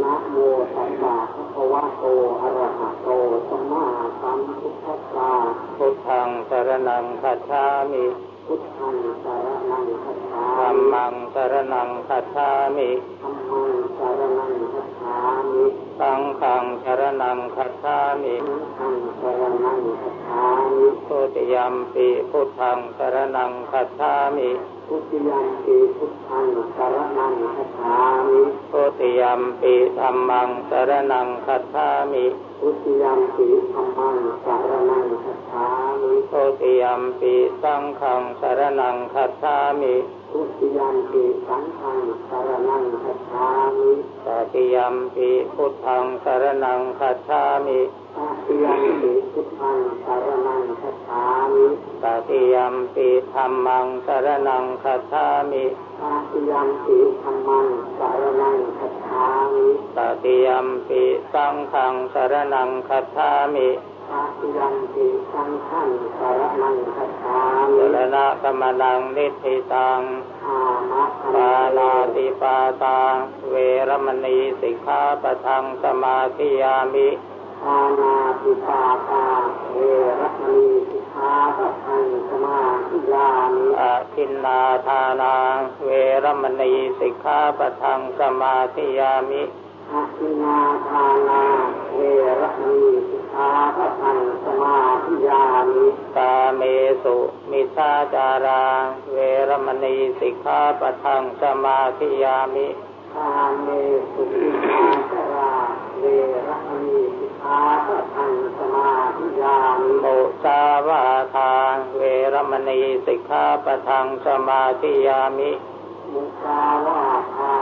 นะโมตัสสะภะคะวะโตอะระหะโตสัมมาสัมพุทธัสสะพุทธังสรนังคัจฉามิพุทธังสารนังคัจฉาธัมมิมังสรนังคัจฉามิธัมมังสารนังคัจฉามิสังฆังสรนังคัจฉามิสังฆังสารนังคัจฉามิทุติยัมปิพุทธังสรนังคัจฉามิ พุทธิยัมปิพุทธังสารนังคัจฉามิทุติยัมปิธัมมังสรนังคัจฉามิพุทธิยัมปิธัมมังสารนังคัจฉามิทุติยัมปิสังฆังสรนังคัจฉามิทุติยัมปิสังฆังสารนังคัจฉามิตติยัมปิพุทธังสรนังคัจฉามิ ตติยัมปิพุทธังสารนังคัจฉามิตติยัมปิธัมมังสรนังคัจฉามิตติยัมปิธัมมังสารนังคัจฉามิตติยัมปิสังฆังสรนังคัจฉามิตติยัมปิสังฆังสารนังคัจฉาสมิรณะกมนังนิพพิตังอามะปานาติปาตาเวรมณีสิกขาปะทังสมาธิยามิ ปานาติปาตาเวรมณีสิกขาปะทังสมาธิยามิอาทินนาทานาเวรมณีสิกขาปะทังสมาธิยามิอาทินนาทานาเวรมณีสิกขาปะทังสมาธิยามิกาเมสุมิชาจาราเวรมณีสิกขาปะทังสมาธิยามิกาเมสุขิมาจาราเวรมณี สิกขาปะทังสมาธิยามิโมสาวาทาเวรมณีสิกขาปะทังสมาธิยามิมุสาวาทา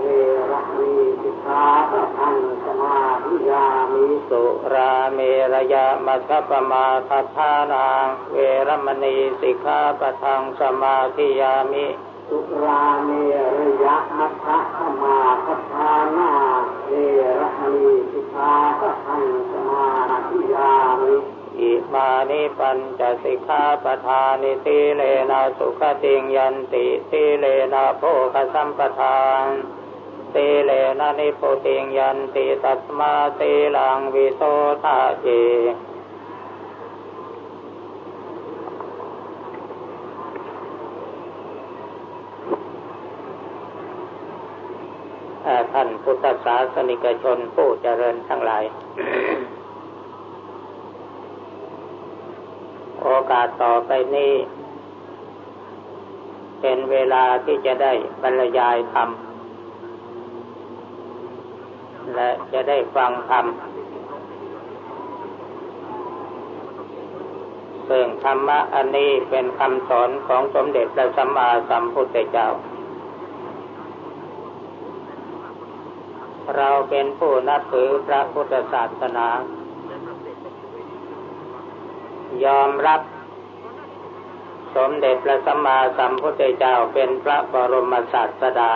เวรมณีสิกขาปะทังสมาธิยามิสุราเมรยามัชปมาทัฏฐานาเวรมณีสิกขาปะทังสมาธิยามิ สุราเมรยะมัทธะขมาพัฒานาเวรมณีสิกขาปะทังสมาธิยามิอิมานิปัญจสิกขาปทานิสีเลนะสุขติงยันติสีเลนะโภคสัมปทานสีเลนะนิพุติงยันติตัสมาสีลังวิโสทาเจเอ่อท่านพุท ธศาสนิกชนผู้เจริญทั้งหลาย โอกาสต่อไปนี้ เป็นเวลาที่จะได้บรรยายธรรม และจะได้ฟังธรรมซึ่งธรรมะอันนี้เป็นคำสอนของสมเด็จพระสัมมาสัมพุทธเจ้า เราเป็นผู้นับถือพระพุทธศาสนา ยอมรับสมเด็จพระสัมมาสัมพุทธเจ้าเป็นพระบรมศาสดา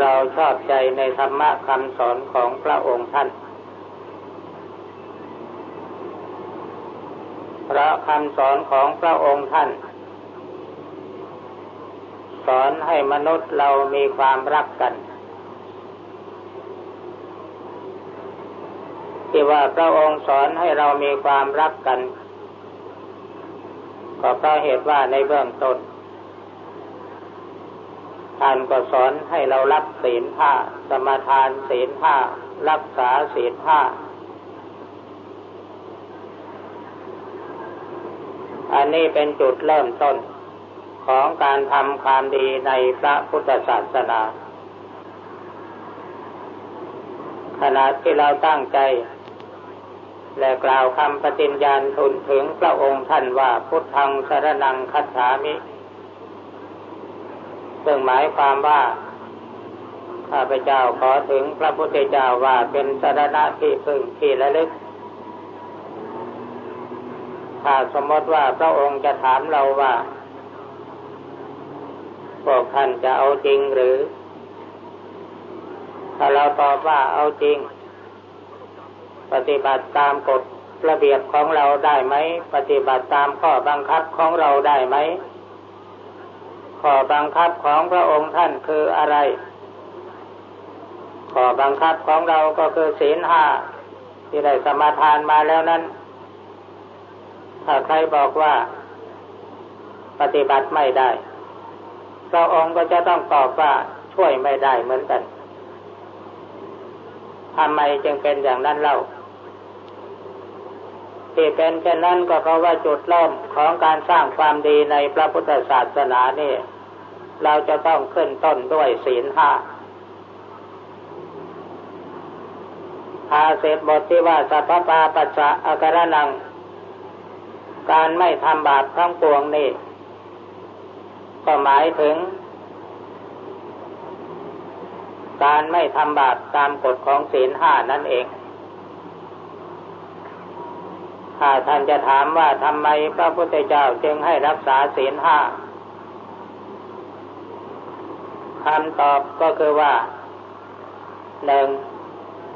เราชอบใจในธรรมะคำสอนของพระองค์ท่านเพราะคำสอนของพระองค์ท่านสอนให้มนุษย์เรามีความรักกัน ที่ว่าพระองค์สอนให้เรามีความรักกัน ก็เพราะเหตุว่าในเบื้องต้นท่านก็สอนให้เรารับศีลห้า สมาทานศีลห้า รักษาศีลห้า อันนี้เป็นจุดเริ่มต้นของการทำความดีในพระพุทธศาสนา ขณะที่เราตั้งใจ และกล่าวคำปฏิญญาณทุนถึงพระองค์ท่านว่าพุทธังสรนังคัจฉามิ ซึ่งหมายความว่าข้าพเจ้าขอถึงพระพุทธเจ้าว่าเป็นสรณะที่พึ่งที่ระลึก ถ้าสมมติว่าพระองค์จะถามเราว่า พวกท่านจะเอาจริงหรือ ถ้าเราตอบว่าเอาจริง ปฏิบัติตามกฎระเบียบของเราได้ไหม ปฏิบัติตามข้อบังคับของเราได้ไหม ข้อบังคับของพระองค์ท่านคืออะไร ข้อบังคับของเราก็คือศีลห้าที่ได้สมาทานมาแล้วนั้น ถ้าใครบอกว่า ปฏิบัติไม่ได้ พระองค์ก็จะต้องตอบว่าช่วยไม่ได้เหมือนกันทำไมจึงเป็นอย่างนั้นเล่า ที่เป็นเช่นนั้นก็เพราะว่าจุดเริ่มของการสร้างความดีในพระพุทธศาสนานี่ เราจะต้องขึ้นต้นด้วยศีลห้าอาเสร็จบทที่ว่าสัพพปาปัสสะอาการนัง การไม่ทำบาปทั้งปวงนี่ ก็หมายถึง การไม่ทำบาปตามกฎของศีลห้านั่นเอง ถ้าท่านจะถามว่าทำไมพระพุทธเจ้าจึงให้รักษาศีลห้าคำตอบก็คือว่าหนึ่ง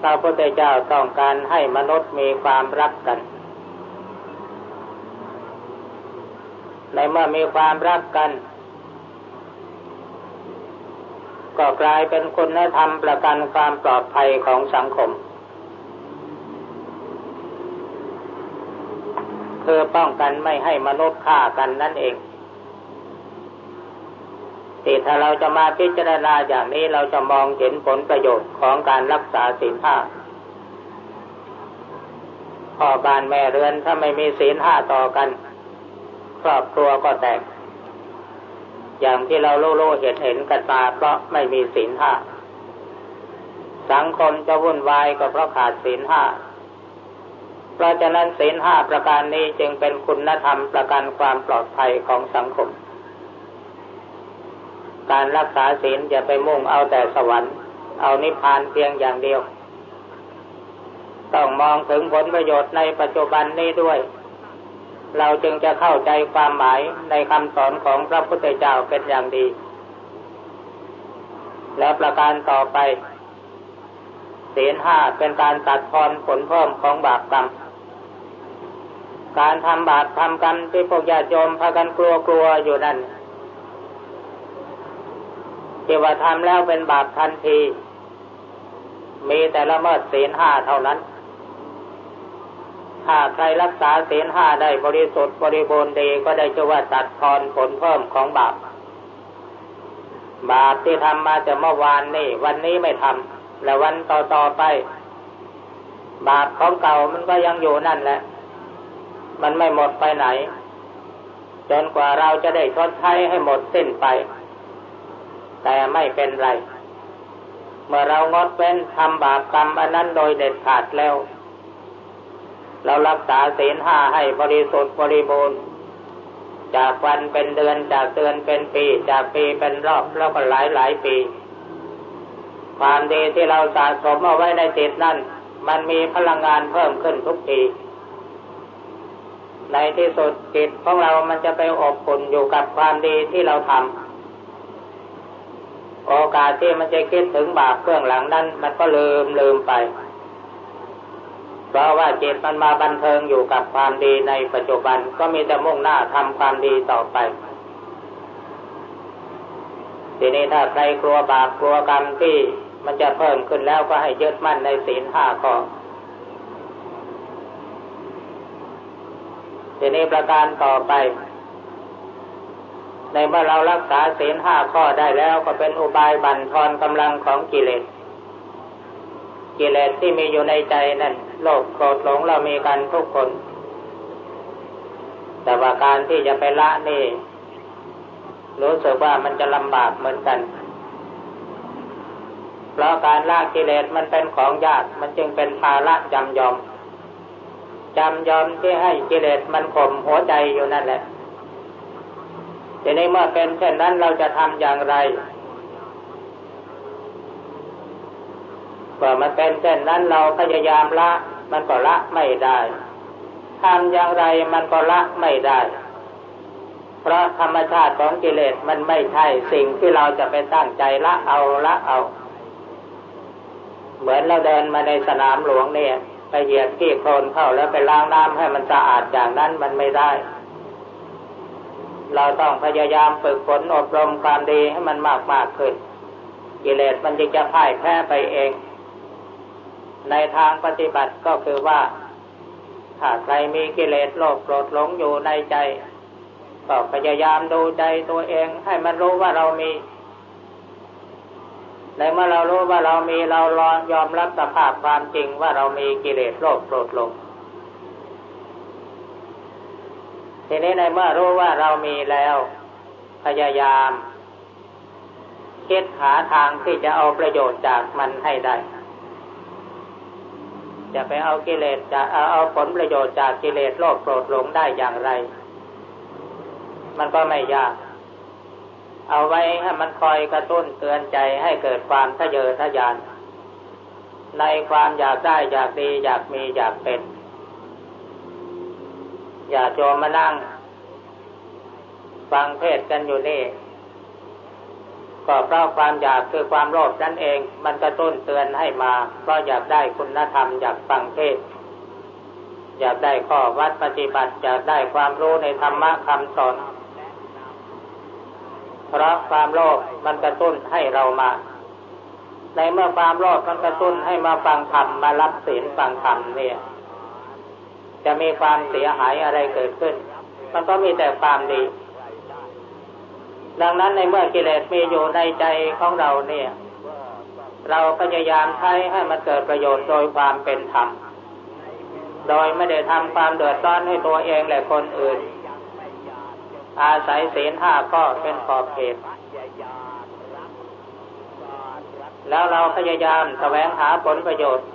พระพุทธเจ้าต้องการให้มนุษย์มีความรักกัน ในเมื่อมีความรักกัน ก็กลายเป็นคุณธรรมประกันความปลอดภัยของสังคม คือป้องกันไม่ให้มนุษย์ฆ่ากันนั่นเองที่ถ้าเราจะมาพิจารณาอย่างนี้เราจะมองเห็นผลประโยชน์ของการรักษาศีลห้าพ่อบ้านแม่เรือนถ้าไม่มีศีลห้าต่อกัน ครอบครัวก็แตก อย่างที่เราโลโลเห็นเห็นกันมาเพราะไม่มีศีลห้าสังคมจะวุ่นวายก็เพราะขาดศีลห้า เพราะฉะนั้นศีลห้าประการนี้จึงเป็นคุณธรรมประกันความปลอดภัยของสังคม การรักษาศีลอย่าไปมุ่งเอาแต่สวรรค์ เอานิพพานเพียงอย่างเดียว ต้องมองถึงผลประโยชน์ในปัจจุบันนี้ด้วย เราจึงจะเข้าใจความหมายในคำสอนของพระพุทธเจ้าเป็นอย่างดี และประการต่อไป ศีลห้าเป็นการตัดทอนผลเพิ่มของบาปกรรม การทำบาปทำกรรมที่พวกญาติโยมพากันกลัวกลัวอยู่นั่นที่ว่าทำแล้วเป็นบาปทันที มีแต่ละเมิดศีลห้าเท่านั้น ถ้าใครรักษาศีลห้าได้บริสุทธิ์บริบูรณ์ดีก็ได้ชื่อว่าตัดทอนผลเพิ่มของบาป บาปที่ทำมาจากเมื่อวานนี่วันนี้ไม่ทำ แล้ววันต่อต่อไป บาปของเก่ามันก็ยังอยู่นั่นแหละ มันไม่หมดไปไหน จนกว่าเราจะได้ชดใช้ให้หมดสิ้นไป แต่ไม่เป็นไร เมื่อเรางดเว้นทำบาปกรรมอันนั้นโดยเด็ดขาดแล้ว เรารักษาศีลห้าให้บริสุทธิ์บริบูรณ์จากวันเป็นเดือนจากเดือนเป็นปี จากปีเป็นรอบแล้วก็หลายหลายปี ความดีที่เราสะสมเอาไว้ในจิตนั่นมันมีพลังงานเพิ่มขึ้นทุกที ในที่สุดจิตของเรามันจะไปอบอุ่นอยู่กับความดีที่เราทำโอกาสที่มันจะคิดถึงบาปเบื้องหลังนั้น มันก็ลืมลืมไป เพราะว่าจิตมันมาบันเทิงอยู่กับความดีในปัจจุบันก็มีแต่มุ่งหน้าทำความดีต่อไปทีนี้ถ้าใครกลัวบาปกลัวกรรมที่ มันจะเพิ่มขึ้นแล้วก็ให้ยึดมั่นในศีลห้าข้อทีนี้ประการต่อไป ในเมื่อเรารักษาศีลห้าข้อได้แล้วก็เป็นอุบายบั่นทอนกำลังของกิเลส กิเลสที่มีอยู่ในใจนั่นโลภโกรธหลงเรามีกันทุกคน แต่ว่าการที่จะไปละนี่ รู้สึกว่ามันจะลำบากเหมือนกัน เพราะการละกิเลสมันเป็นของยากมันจึงเป็นภาระจำยอมจำยอมที่ให้กิเลสมันข่มหัวใจอยู่นั่นแหละทีนี้เมื่อเป็นเช่นนั้นเราจะทำอย่างไรว่ามันเป็นเช่นนั้นเราพยายามละ มันก็ละไม่ได้ทำอย่างไรมันก็ละไม่ได้ เพราะธรรมชาติของกิเลสมันไม่ใช่สิ่งที่เราจะไปตั้งใจละเอาละเอา เหมือนเราเดินมาในสนามหลวงเนี่ยไปเหยียบที่โคลนเข้าแล้วไปล้างน้ำให้มันสะอาดอย่างนั้นมันไม่ได้ เราต้องพยายามฝึกฝนอบรมความดีให้มันมากมากขึ้นกิเลสมันจึงจะพ่ายแพ้ไปเอง ในทางปฏิบัติก็คือว่าถ้าใครมีกิเลสโลภโกรธหลงอยู่ในใจ ก็พยายามดูใจตัวเองให้มันรู้ว่าเรามี ในเมื่อเรารู้ว่าเรามีเรายอมรับสภาพความจริงว่าเรามีกิเลสโลภโกรธหลงทีนี้ในเมื่อรู้ว่าเรามีแล้ว พยายามคิดหาทางที่จะเอาประโยชน์จากมันให้ได้ จะไปเอากิเลสจะเอาเอาผลประโยชน์จากกิเลสโลภโกรธหลงได้อย่างไร มันก็ไม่ยาก เอาไว้ให้มันคอยกระตุ้นเตือนใจให้เกิดความทะเยอทะยาน ในความอยากได้อยากดีอยากมีอยากเป็น อย่าโจมมานั่ง ฟังเทศกันอยู่นี่ก็เพราะความอยากคือความโลภนั่นเอง มันกระตุ้นเตือนให้มา เพราะอยากได้คุณธรรมอยากฟังเทศ อยากได้ข้อวัดปฏิบัติ อยากได้ความรู้ในธรรมะคำสอน เพราะความโลภมันกระตุ้นให้เรามา ในเมื่อความโลภมันกระตุ้นให้มาฟังธรรมมารับศีลฟังธรรมเนี่ย จะมีความเสียหายอะไรเกิดขึ้น มันก็มีแต่ความดี ดังนั้นในเมื่อกิเลสมีอยู่ในใจของเราเนี่ย เราพยายามใช้ให้มันเกิดประโยชน์โดยความเป็นธรรม โดยไม่ได้ทำความเดือดร้อนให้ตัวเองและคนอื่น อาศัยศีลห้าก็เป็นขอบเขต แล้วเราพยายามแสวงหาผลประโยชน์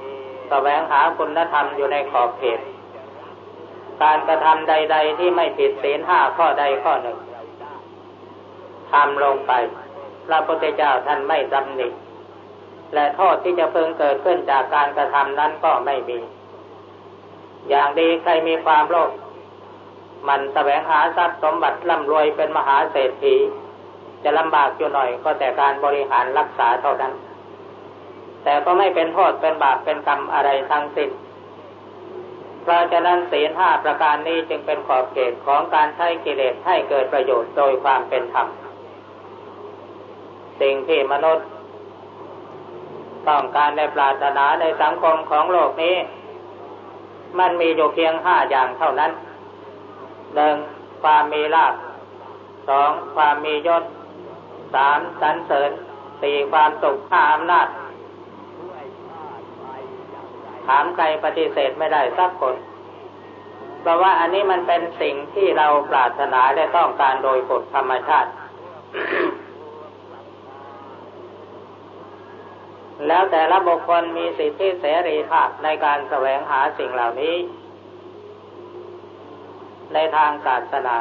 แสวงหาคุณธรรมอยู่ในขอบเขต การกระทำใด ๆ ที่ไม่ผิดศีลห้าข้อใดข้อหนึ่งทำลงไป พระพุทธเจ้าท่านไม่ตำหนิและโทษที่จะเพิ่งเกิดขึ้นจากการกระทำนั้นก็ไม่มี อย่างดีใครมีความโลภ มันแสวงหาทรัพย์สมบัติร่ำรวยเป็นมหาเศรษฐี จะลำบากอยู่หน่อยก็แต่การบริหารรักษาเท่านั้น แต่ก็ไม่เป็นโทษเป็นบาปเป็นกรรมอะไรทั้งสิ้นเพราะฉะนั้นศีลห้าประการนี้จึงเป็นขอบเขตของการใช้กิเลสให้เกิดประโยชน์โดยความเป็นธรรม สิ่งที่มนุษย์ต้องการในปรารถนาในสังคมของโลกนี้ มันมีอยู่เพียงห้าอย่างเท่านั้น หนึ่งความมีลาภสองความมียศสามสรรเสริญสี่ความสุขห้าอำนาจ ถามใครปฏิเสธไม่ได้สักคนเพราะว่าอันนี้มันเป็นสิ่งที่เราปรารถนาและต้องการโดยกฎธรรมชาติ แล้วแต่ละบุคคลมีสิทธิเสรีภาพในการแสวงหาสิ่งเหล่านี้ ในทางศาสนา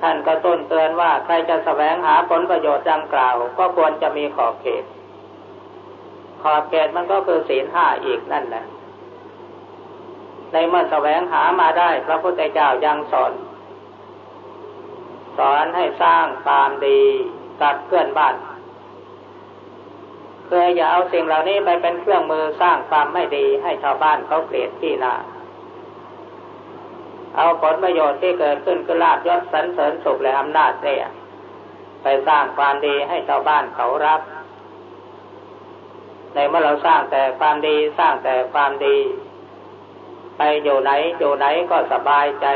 ท่านก็ต้นเตือนว่าใครจะแสวงหาผลประโยชน์ดังกล่าว ก็ควรจะมีขอบเขต ขอบเขตมันก็คือศีลห้าอีกนั่นแหละในเมื่อแสวงหามาได้ พระพุทธเจ้ายังสอน สอนให้สร้างความดีกับเพื่อนบ้านเคยอย่าเอาสิ่งเหล่านี้ไปเป็นเครื่องมือสร้างความไม่ดีให้ชาวบ้านเขาเกลียดที่นา เอาผลประโยชน์ที่เกิดขึ้นคือลาบยศสรรเสริญสุขและอำนาจเนี่ยไปสร้างความดีให้ชาวบ้านเขารับ ในเมื่อเราสร้างแต่ความดีสร้างแต่ความดี ไปอยู่ไหนอยู่ไหนก็สบายใจ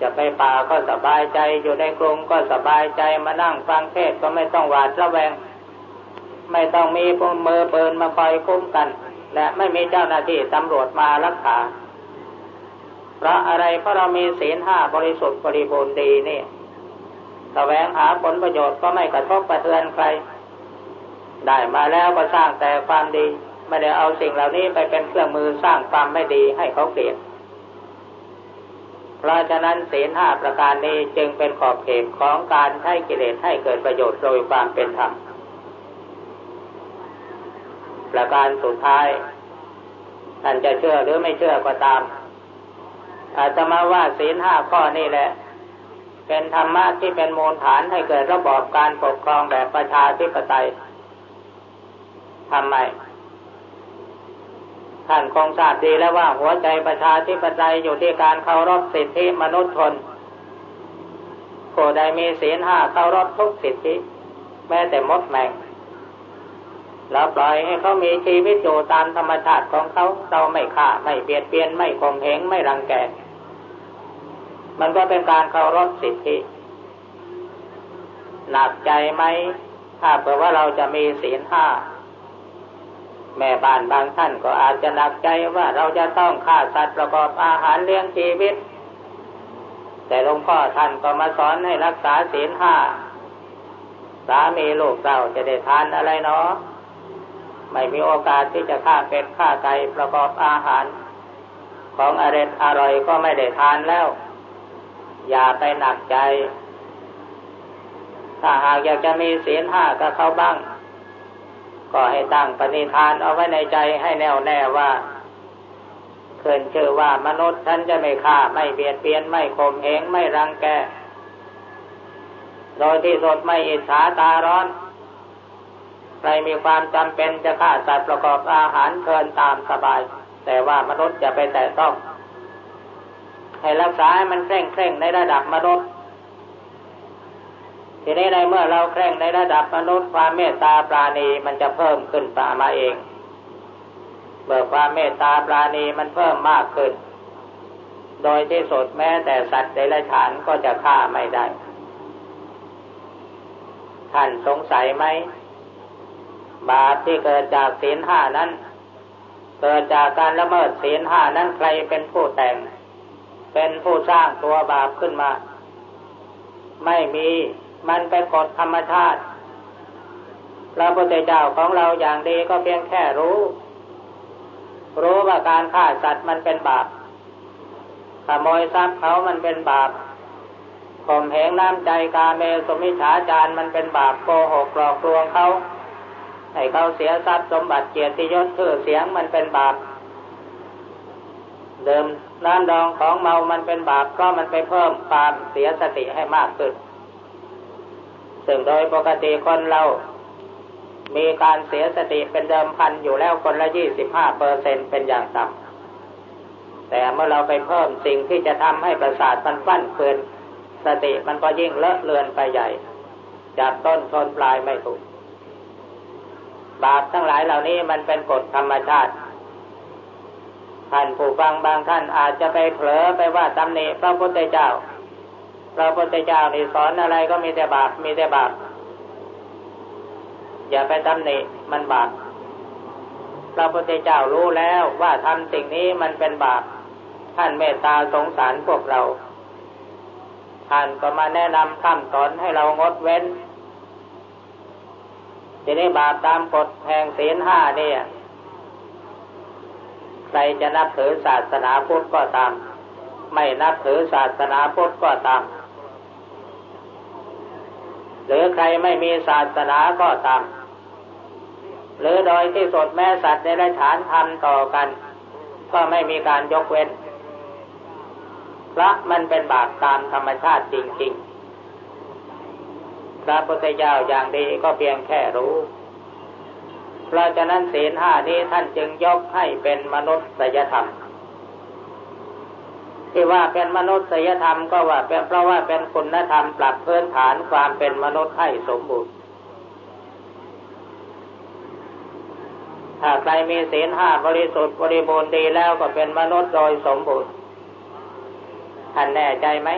จะไปป่าก็สบายใจ อยู่ในกรุงก็สบายใจมานั่งฟังเทศก็ไม่ต้องหวาดระแวง ไม่ต้องมีพวกมือปืนมาคอยคุ้มกัน และไม่มีเจ้าหน้าที่ตำรวจมารักษา พระอะไรเพราะเรามีศีลห้าบริสุทธิ์บริบูรณ์ดีนี่แสวงหาผลประโยชน์ก็ไม่กระทบกระเทือนใคร ได้มาแล้วก็สร้างแต่ความดี ไม่ได้เอาสิ่งเหล่านี้ไปเป็นเครื่องมือสร้างความไม่ดีให้เขาเกลียดเพราะฉะนั้นศีลห้าประการนี้จึงเป็นขอบเขตของการใช้กิเลสให้เกิดประโยชน์โดยความเป็นธรรมประการสุดท้ายท่านจะเชื่อหรือไม่เชื่อก็ตาม อาจจะมาว่าศีลห้าข้อนี่แหละ เป็นธรรมะที่เป็นมูลฐานให้เกิดระบอบการปกครองแบบประชาธิปไตยทำไมท่านคงทราบดีแล้วว่าหัวใจประชาธิปไตยอยู่ที่การเคารพสิทธิมนุษยชนผู้ใดมีศีลห้าเคารพทุกสิทธิ แม้แต่มดแมงแล้วปล่อยให้เขามีชีวิตอยู่ตามธรรมชาติของเขาเราไม่ฆ่าไม่เบียดเบียนไม่ข่มเหงไม่รังแก มันก็เป็นการเคารพสิทธิ หนักใจไหม ถ้าเผื่อว่าเราจะมีศีลห้า แม่บ้านบางท่านก็อาจจะหนักใจว่าเราจะต้องฆ่าสัตว์ประกอบอาหารเลี้ยงชีวิต แต่หลวงพ่อท่านก็มาสอนให้รักษาศีลห้า สามีลูกเราจะได้ทานอะไรเนาะไม่มีโอกาสที่จะฆ่าเป็ดฆ่าไก่ประกอบอาหาร ของอร่อยอร่อยก็ไม่ได้ทานแล้ว อย่าไปหนักใจ ถ้าหากอยากจะมีศีลห้าก็เขาบ้าง ก็ให้ตั้งปณิธานเอาไว้ในใจให้แน่วแน่ว่าเคินชื่อว่ามนุษย์ฉันจะไม่ฆ่าไม่เบียดเบียนไม่ข่มเหงไม่รังแก โดยที่สดไม่อิจฉาตาร้อนใครมีความจำเป็นจะฆ่าสัตว์ประกอบอาหารเชิญตามสบาย แต่ว่ามนุษย์จะไปแต่ต้อง ให้รักษาให้มันเคร่งเคร่งในระดับมนุษย์ทีนี้ในเมื่อเราเคร่งในระดับมนุษย์ความเมตตาปราณีมันจะเพิ่มขึ้นตามมาเอง เมื่อความเมตตาปราณีมันเพิ่มมากขึ้น โดยที่สุดแม้แต่สัตว์เดรัจฉานก็จะฆ่าไม่ได้ ท่านสงสัยไหม บาปที่เกิดจากศีลห้านั้น เกิดจากการละเมิดศีลห้านั้นใครเป็นผู้แต่ง เป็นผู้สร้างตัวบาปขึ้นมา ไม่มีมันเป็นกฎธรรมชาติพระพุทธเจ้าของเราอย่างดีก็เพียงแค่รู้ รู้ว่าการฆ่าสัตว์มันเป็นบาปขโมยทรัพย์เขามันเป็นบาปข่มเหงน้ำใจกาเมสมิฉาจารมันเป็นบาปโกหกหลอกลวงเขาให้เขาเสียทรัพย์สมบัติเกียรติยศชื่อเสียงมันเป็นบาป เดิมน้ำดองของเมามันเป็นบาปเพราะมันไปเพิ่มความเสียสติให้มากขึ้น ซึ่งโดยปกติคนเรา มีการเสียสติเป็นเดิมพันอยู่แล้วคนละยี่สิบห้าเปอร์เซ็นเป็นอย่างต่ำแต่เมื่อเราไปเพิ่มสิ่งที่จะทำให้ประสาทมันฟั่นเฟือนสติมันก็ยิ่งเลอะเลือนไปใหญ่จากต้นชนปลายไม่ถูก บาปทั้งหลายเหล่านี้มันเป็นกฎธรรมชาติ ท่านผู้ฟังบางท่านอาจจะไปเผลอไปว่าตำหนิพระพุทธเจ้า พระพุทธเจ้านี่สอนอะไรก็มีแต่บาปมีแต่บาปอย่าไปตำหนิมันบาปพระพุทธเจ้ารู้แล้วว่าทำสิ่งนี้มันเป็นบาปท่านเมตตาสงสารพวกเรา ท่านก็มาแนะนำคำสอนให้เรางดเว้นทีนี้บาปตามกฎแห่งศีลห้าเนี่ย ใครจะนับถือศาสนาพุทธก็ตาม ไม่นับถือศาสนาพุทธก็ตาม หรือใครไม่มีศาสนาก็ตาม หรือโดยที่สดแม่สัตว์ในไรฐานทำต่อกัน ก็ไม่มีการยกเว้นพระมันเป็นบาปตามธรรมชาติจริงๆ พระพุทธเจ้าอย่างดีก็เพียงแค่รู้ เพราะฉะนั้นศีลห้านี้ท่านจึงยกให้เป็นมนุษยธรรม ที่ว่าเป็นมนุษยธรรมก็ว่าเป็นเพราะว่าเป็นคุณธรรมปรับพื้นฐานความเป็นมนุษย์ให้สมบูรณ์ถ้าใครมีศีลห้าบริสุทธิ์บริบูรณ์ดีแล้วก็เป็นมนุษย์โดยสมบูรณ์ท่านแน่ใจไหม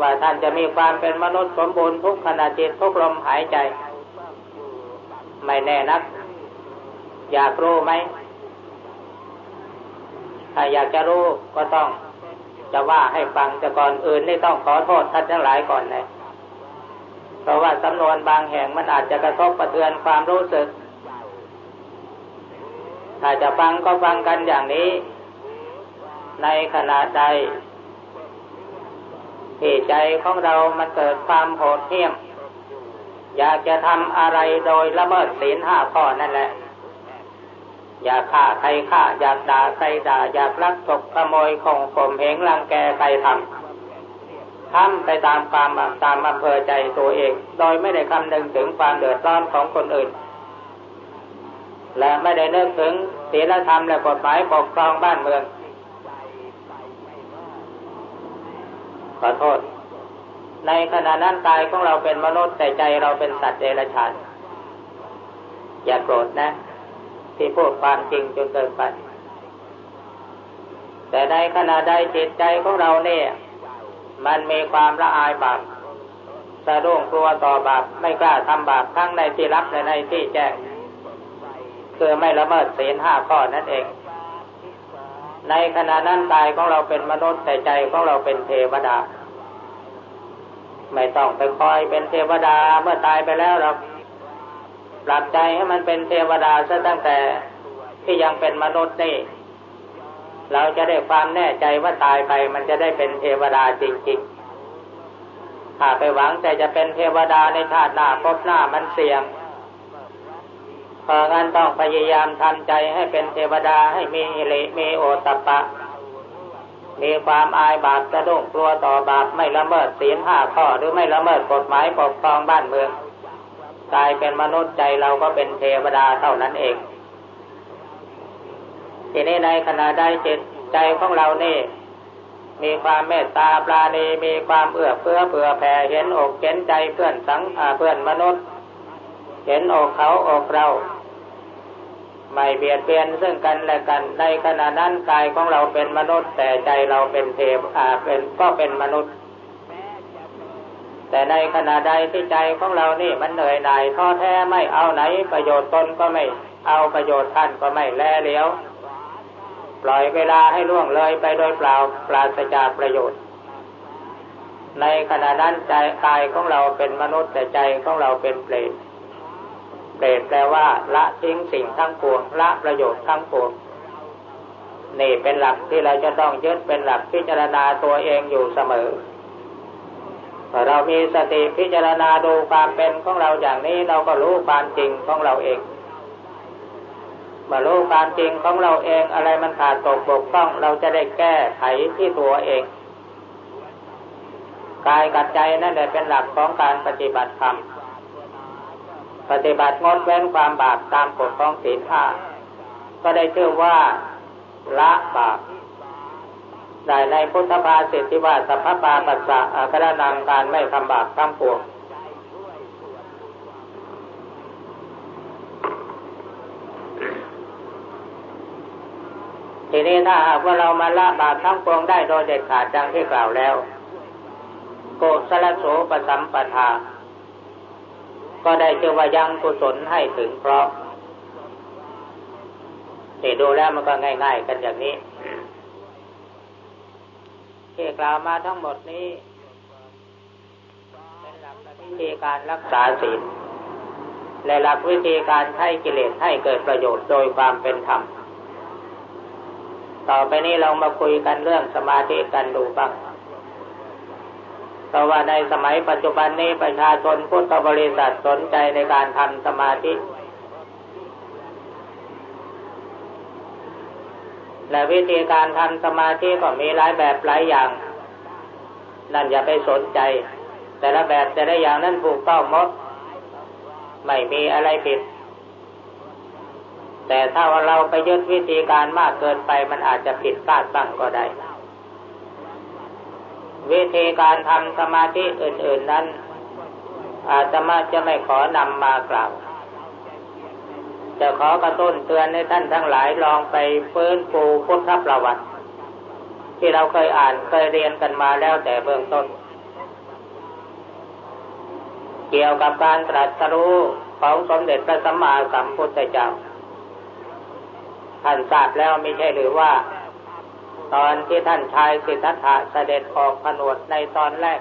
ว่าท่านจะมีความเป็นมนุษย์สมบูรณ์ทุกขณะจิตทุกลมหายใจ ไม่แน่นัก อยากรู้ไหมถ้าอยากจะรู้ก็ต้อง จะว่าให้ฟังแต่ก่อนอื่นนี่ต้องขอโทษท่านทั้งหลายก่อนเลยเพราะว่าสำนวนบางแห่งมันอาจจะกระทบกระเทือนความรู้สึก ถ้าจะฟังก็ฟังกันอย่างนี้ ในขณะใดที่ใจของเรามันเกิดความโหดเหี้ยม อยากจะทำอะไรโดยละเมิดศีลห้าข้อนั่นแหละ อยากฆ่าใครฆ่า อยากด่าใครด่า อยากลักฉกขโมยของข่มเหงรังแกใครทำทำไปตามความตามอำเภอใจตัวเอง โดยไม่ได้คำนึงถึงความเดือดร้อนของคนอื่น และไม่ได้นึกถึงศีลธรรมและกฎหมายปกครองบ้านเมืองขอโทษ ในขณะนั้นกายของเราเป็นมนุษย์แต่ใจเราเป็นสัตว์เดรัจฉาน อย่าโกรธนะ ที่พูดความจริงจนเกินไป แต่ในขณะใดจิตใจของเราเนี่ย มันมีความละอายบาปสะดุ้งกลัวต่อบาปไม่กล้าทำบาปทั้งในที่รับและในที่แจ้ง คือไม่ละเมิดศีลห้าข้อนั่นเอง ในขณะนั้นกายของเราเป็นมนุษย์แต่ใจของเราเป็นเทวดา ไม่ต้องไปคอยเป็นเทวดาเมื่อตายไปแล้วเราปรับใจให้มันเป็นเทวดาซะตั้งแต่ที่ยังเป็นมนุษย์นี่ เราจะได้ความแน่ใจว่าตายไป มันจะได้เป็นเทวดาจริงๆถ้าไปหวังแต่จะเป็นเทวดาในชาติหน้าพบหน้ามันเสี่ยงเพราะงั้นต้องพยายามทำใจให้เป็นเทวดาให้มีอิริมีโอตปะ มีความอายบาปสะดุ้งกลัวต่อบาปไม่ละเมิดศีลห้าข้อหรือไม่ละเมิดกฎหมายปกครองบ้านเมืองกลายเป็นมนุษย์ใจเราก็เป็นเทวดาเท่านั้นเอง ทีนี้ในขณะใดจิตใจของเรานี่ มีความเมตตาปราณีมีความเอื้อเฟื้อเผื่อแผ่เห็นอกเห็นใจเพื่อนสังเพื่อนมนุษย์ เห็นอกเขาอกเรา ไม่เบียดเบียนซึ่งกันและกันในขณะนั้นกายของเราเป็นมนุษย์ แต่ใจเราเป็นเทพอ่าเป็นก็เป็นมนุษย์ แต่ในขณะใดที่ใจของเรานี่มันเหนื่อยหน่ายท้อแท้ไม่เอาไหน ประโยชน์ตนก็ไม่เอาประโยชน์ท่านก็ไม่แลเลี้ยวปล่อยเวลาให้ล่วงเลยไปโดยเปล่าปราศจากประโยชน์ ในขณะนั้นใจกายของเราเป็นมนุษย์แต่ใจของเราเป็นเปรต เปรตแปลว่า ละทิ้งสิ่งทั้งปวง ละประโยชน์ทั้งปวงนี่เป็นหลักที่เราจะต้องยึดเป็นหลักพิจารณาตัวเองอยู่เสมอเรามีสติพิจารณาดูความเป็นของเราอย่างนี้เราก็รู้ความจริงของเราเองมารู้ความจริงของเราเองอะไรมันขาดตกบกพร่อง เราจะได้แก้ไขที่ตัวเองกายกับใจนั่นแหละเป็นหลักของการปฏิบัติธรรม ปฏิบัติงดเว้นความบาปตามกฎของศีลห้าก็ได้ชื่อว่าละบาปได้ในพุทธภาษิที่ว่าสัพพปาปัสสะอาคารนังการไม่ทำบาปทั้งปวงทีนี้ถ้าหากว่าเรามาละบาปทั้งปวงได้โดยเด็ดขาดดังที่กล่าวแล้ว โกสลโสปสัมปทา ก็ได้ชื่อว่ายังกุศลให้ถึงเพราะที่ดูแล้วมันก็ง่าย ๆ กันอย่างนี้ที่กล่าวมาทั้งหมดนี้เป็นหลักวิธีการรักษาศีลและหลักวิธีการใช้กิเลสให้เกิดประโยชน์โดยความเป็นธรรม ต่อไปนี้เรามาคุยกันเรื่องสมาธิกันดูบ้าง เพราะว่าในสมัยปัจจุบันนี้ประชาชนพุทธบริษัทสนใจในการทำสมาธิ และวิธีการทำสมาธิก็มีหลายแบบหลายอย่าง นั่นอย่าไปสนใจ แต่ละแบบแต่ละอย่างนั้นถูกต้องหมด ไม่มีอะไรผิด แต่ถ้าว่าเราไปยึดวิธีการมากเกินไปมันอาจจะผิดพลาดบ้างก็ได้ วิธีการทำสมาธิอื่น ๆ นั้นอาตมาจะไม่ขอนำมากล่าวจะขอกระตุ้นเตือนให้ท่านทั้งหลายลองไปฟื้นฟูพุทธประวัติ ที่เราเคยอ่านเคยเรียนกันมาแล้วแต่เบื้องต้น เกี่ยวกับการตรัสรู้ของสมเด็จพระสัมมาสัมพุทธเจ้าท่านทราบแล้วไม่ใช่หรือว่า ตอนที่ท่านชายสิทธัตถะเสด็จออกผนวดในตอนแรก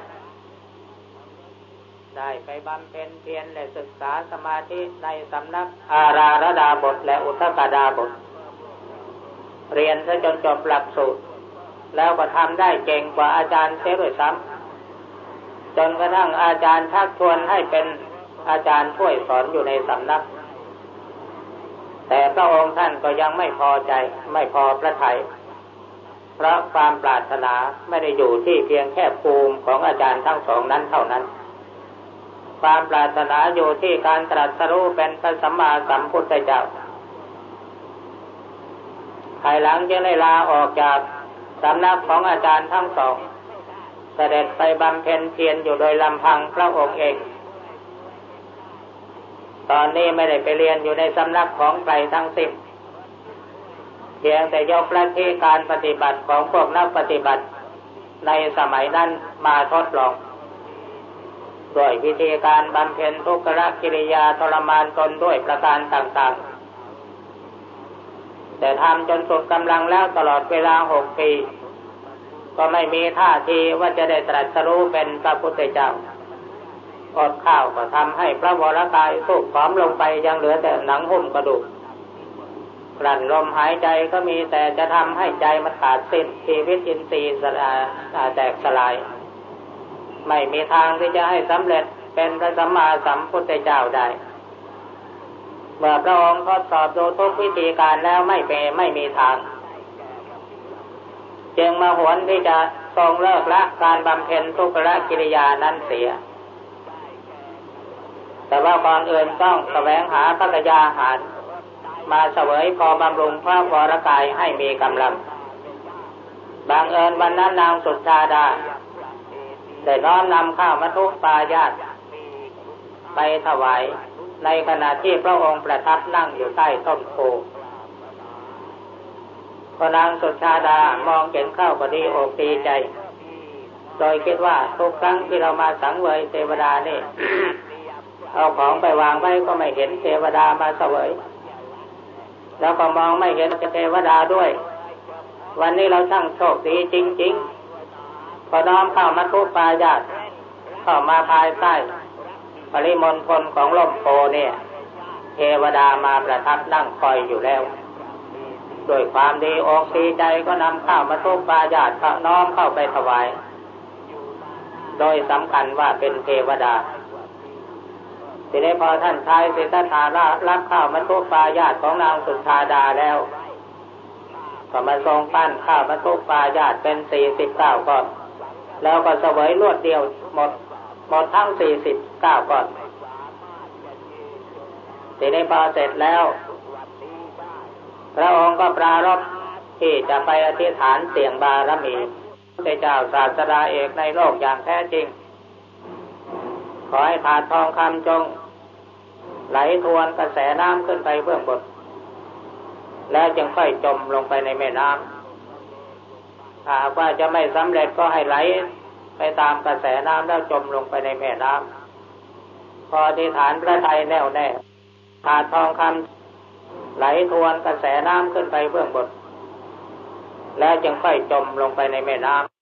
ได้ไปบำเพ็ญเพียรและศึกษาสมาธิในสำนักอาราระดาบทและอุทกดาบท เรียนซะจนจบหลักสูตร แล้วก็ทำได้เก่งกว่าอาจารย์เสียด้วยซ้ำจนกระทั่งอาจารย์ชักชวนให้เป็นอาจารย์ช่วยสอนอยู่ในสำนัก แต่พระองค์ท่านก็ยังไม่พอใจไม่พอพระทยัย เพราะความปรารถนาไม่ได้อยู่ที่เพียงแค่ภูมิของอาจารย์ทั้งสองนั้นเท่านั้น ความปรารถนาอยู่ที่การตรัสรู้เป็นพระสัมมาสัมพุทธเจ้าภายหลังจึงได้ลาออกจากสำนักของอาจารย์ทั้งสองเสด็จไปบำเพ็ญเพียรอยู่โดยลำพังพระองค์เอง ตอนนี้ไม่ได้ไปเรียนอยู่ในสำนักของใครทั้งสิ้น พียงแต่ยกระที่การปฏิบัติของพวกนักปฏิบัติในสมัยนั้นมาทดลองด้วยวิธีการบำเพ็ญทุกขกิริยาทรมานตนด้วยประการต่างๆ แต่ทำจนสุดกำลังแล้วตลอดเวลาหกปี ก็ไม่มีท่าทีว่าจะได้ตรัสรู้เป็นพระพุทธเจ้าอดข้าวก็ทำให้พระวรกายสุกผอมลงไปยังเหลือแต่หนังหุ้มกระดูก กลั่นลมหายใจก็มีแต่จะทำให้ใจมันขาดสิ้นชีวิตอินทรีย์แตกสลาย ไม่มีทางที่จะให้สำเร็จเป็นพระสัมมาสัมพุทธเจ้าได้เมื่อพระองค์ทดสอบดูทุกวิธีการแล้วไม่เป็นไม่มีทาง จึงมาหวนที่จะทรงเลิกละการบำเพ็ญทุกขละกิริยานั้นเสีย แต่ว่าก่อนอื่นต้องแสวงหาพระกยาหาร มาเสวยพอบำรุงพระวรกายให้มีกำลังบางเอิญวันนั้นนางสุชาดาได้น้อมนำข้าวมัทุปายาตไปถวายในขณะที่พระองค์ประทับนั่งอยู่ใต้ต้นโพพอนางสุชาดามองเห็นข้าวก็ดีอกดีใจ โดยคิดว่าทุกครั้งที่เรามาสังเวยเทวดานี่ เอาของไปวางไว้ก็ไม่เห็นเทวดามาเสวย แล้วก็มองไม่เห็นเทวดาด้วย วันนี้เราช่างโชคดีจริงๆพอน้อมเข้ามาทุกปายาตเข้ามาภายใต้ปริมณฑลของลมโพเนี่ย เทวดามาประทับนั่งคอยอยู่แล้วโดยความดีอกดีใจก็นำข้าวมาทุกปาญาตน้อมเข้าไปถวาย โดยสำคัญว่าเป็นเทวดา ทีนี้พอท่านชายสิทธารารับข้าวมาทุกปลาญาติของนางสุชาดาแล้วก็มาทรงปั้นข้าวมาทุกปลาญาติเป็นสี่สิบเก้าก้อน แล้วก็เสวยรวดเดียวหมดหมดทั้งสี่สิบเก้าก่อนทีนี้พอเสร็จแล้ว พระองค์ก็ปรารบที่จะไปอธิษฐานเสียงบารมีพระเจ้าศาสดาเอกในโลกอย่างแท้จริง ขอให้ถาทองคำจง ไหลทวนกระแสน้ำขึ้นไปเบื้องบน แล้วจึงค่อยจมลงไปในแม่น้ำหากว่าจะไม่สำเร็จก็ให้ไหลไปตามกระแสน้ำแล้วจมลงไปในแม่น้ำพอที่ฐานพระไทยแน่วแน่ถาดทองคำไหลทวนกระแสน้ำขึ้นไปเบื้องบน แล้วจึงค่อยจมลงไปในแม่น้ำ